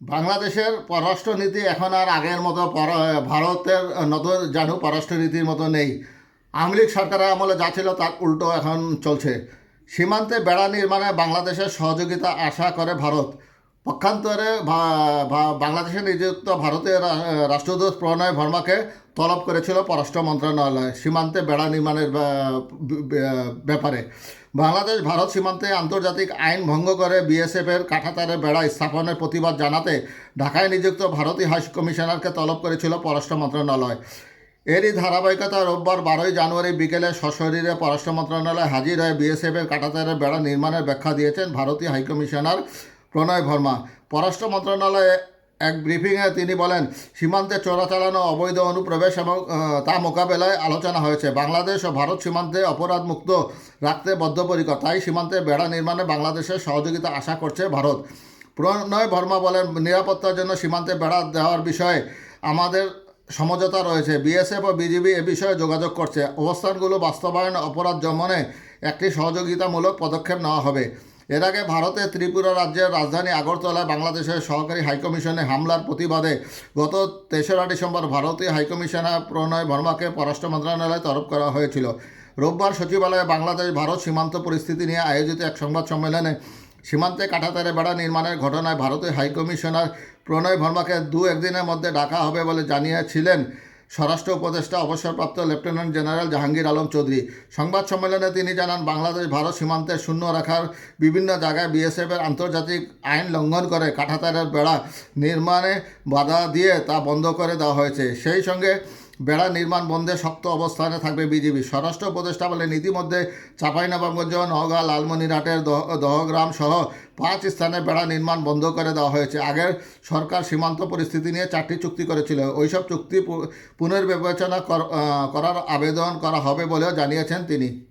বাংলাদেশের পররাষ্ট্রনীতি এখন আর আগের মতো ভারতের নতুন জানু পররাষ্ট্রনীতির মতো নেই। আওয়ামী লীগ সরকারের আমলে যা ছিল তার উল্টো এখন চলছে। সীমান্তে বেড়া নির্মাণে বাংলাদেশের সহযোগিতা আশা করে ভারত। পক্ষান্তরে ভা- ভা- বাংলাদেশে নিযুক্ত ভারতের রাষ্ট্রদূত প্রণয় ভর্মাকে তলব করেছিল পররাষ্ট্র মন্ত্রণালয় সীমান্তে বেড়া নির্মাণের ব্যা- ব্যা- ব্যাপারে। বাংলাদেশ, ভারত সীমান্তে আন্তর্জাতিক আইন ভঙ্গ করে বিএসএফের কাঠাতারে বেড়া স্থাপনের প্রতিবাদ জানাতে ঢাকায় নিযুক্ত ভারতীয় হাই কমিশনারকে তলব করেছিল পররাষ্ট্র মন্ত্রণালয়। এরই ধারাবাহিকতা রোববার বারোই জানুয়ারি বিকেলে সশরীরে পররাষ্ট্র মন্ত্রণালয়ে হাজির হয়ে বিএসএফের কাটাতারের বেড়া নির্মাণের ব্যাখ্যা দিয়েছেন ভারতীয় হাইকমিশনার প্রণয় ভর্মা পররাষ্ট্র মন্ত্রণালয়ে এক ব্রিফিংয়ে তিনি বলেন, সীমান্তে চোরাচালানো অবৈধ অনুপ্রবেশ এবং তা মোকাবেলায় আলোচনা হয়েছে। বাংলাদেশ ও ভারত সীমান্তে অপরাধ মুক্ত রাখতে বদ্ধপরিকর। তাই সীমান্তে বেড়া নির্মাণে বাংলাদেশের সহযোগিতা আশা করছে ভারত। প্রণয় ভর্মা বলেন, নিরাপত্তার জন্য সীমান্তে বেড়া দেওয়ার বিষয়ে আমাদের সমঝোতা রয়েছে। বিএসএফ ও বিজিবি এ বিষয়ে যোগাযোগ করছে। অবস্থানগুলো বাস্তবায়ন অপরাধ দমনে একটি সহযোগিতামূলক পদক্ষেপ নেওয়া হবে। এর আগে ভারতের ত্রিপুরা রাজ্যের রাজধানী আগরতলায় বাংলাদেশের সহকারী হাইকমিশনে হামলার প্রতিবাদে গত তেসরা ডিসেম্বর ভারতীয় হাইকমিশনার প্রণয় বর্মাকে পররাষ্ট্র মন্ত্রণালয়ে তরফ করা হয়েছিল। রোববার সচিবালয়ে বাংলাদেশ ভারত সীমান্ত পরিস্থিতি নিয়ে আয়োজিত এক সংবাদ সম্মেলনে সীমান্তে কাঁটাতারে বেড়া নির্মাণের ঘটনায় ভারতীয় হাইকমিশনার প্রণয় ভর্মাকে দু একদিনের মধ্যে ডাকা হবে বলে জানিয়েছিলেন স্বরাষ্ট্র উপদেষ্টা, অবসরপ্রাপ্ত লেফটেন্যান্ট জেনারেল জাহাঙ্গীর আলম চৌধুরী। সংবাদ সম্মেলনে তিনি জানান, বাংলাদেশ, ভারত সীমান্তে শূন্য রাখার বিভিন্ন জায়গায় বিএসএফের আন্তর্জাতিক আইন লঙ্ঘন করে কাঠাতারের বেড়া নির্মাণে বাধা দিয়ে তা বন্ধ করে দেওয়া হয়েছে। সেই সঙ্গে বেড়া নির্মাণ বন্ধে শক্ত অবস্থানে থাকবে বিজেপি স্বরাষ্ট্র উপদেষ্টা বলেন, ইতিমধ্যে চাঁপাইনবাবগঞ্জ, নওগাঁ, লালমনিরহাটের দহ দহগ্রাম সহ পাঁচ স্থানে বেড়া নির্মাণ বন্ধ করে দেওয়া হয়েছে। আগের সরকার সীমান্ত পরিস্থিতি নিয়ে চারটি চুক্তি করেছিল। ওইসব চুক্তি পুনর্বিবেচনা কর- করার আবেদন করা হবে বলেও জানিয়েছেন তিনি।